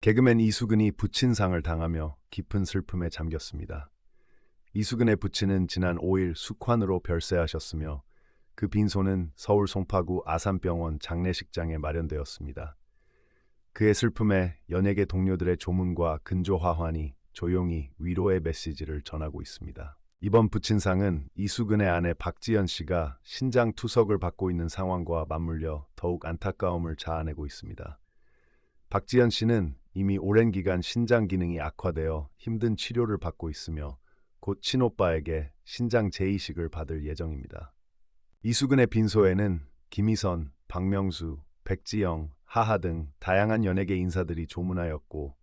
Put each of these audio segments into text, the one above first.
개그맨 이수근이 부친상을 당하며 깊은 슬픔에 잠겼습니다. 이수근의 부친은 지난 5일 숙환으로 별세하셨으며 그 빈소는 서울 송파구 아산병원 장례식장에 마련되었습니다. 그의 슬픔에 연예계 동료들의 조문과 근조화환이 조용히 위로의 메시지를 전하고 있습니다. 이번 부친상은 이수근의 아내 박지연 씨가 신장 투석을 받고 있는 상황과 맞물려 더욱 안타까움을 자아내고 있습니다. 박지연 씨는 이미 오랜 기간 신장 기능이 악화되어 힘든 치료를 받고 있으며 곧 친오빠에게 신장 재이식을 받을 예정입니다. 이수근의 빈소에는 김희선, 박명수, 백지영, 하하 등 다양한 연예계 인사들이 조문하였고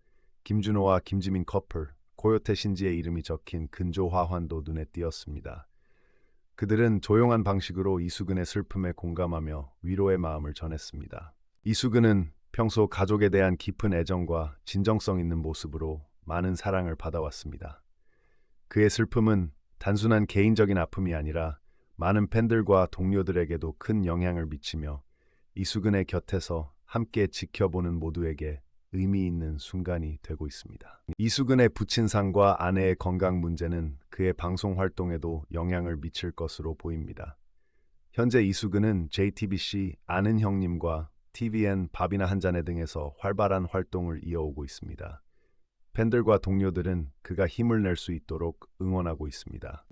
김준호와 김지민 커플, 고요태 신지의 이름이 적힌 근조 화환도 눈에 띄었습니다. 그들은 조용한 방식으로 이수근의 슬픔에 공감하며 위로의 마음을 전했습니다. 이수근은 평소 가족에 대한 깊은 애정과 진정성 있는 모습으로 많은 사랑을 받아왔습니다. 그의 슬픔은 단순한 개인적인 아픔이 아니라 많은 팬들과 동료들에게도 큰 영향을 미치며 이수근의 곁에서 함께 지켜보는 모두에게 의미 있는 순간이 되고 있습니다. 이수근의 부친상과 아내의 건강 문제는 그의 방송 활동에도 영향을 미칠 것으로 보입니다. 현재 이수근은 JTBC 아는 형님과 TVN 밥이나 한잔해 등에서 활발한 활동을 이어오고 있습니다. 팬들과 동료들은 그가 힘을 낼 수 있도록 응원하고 있습니다.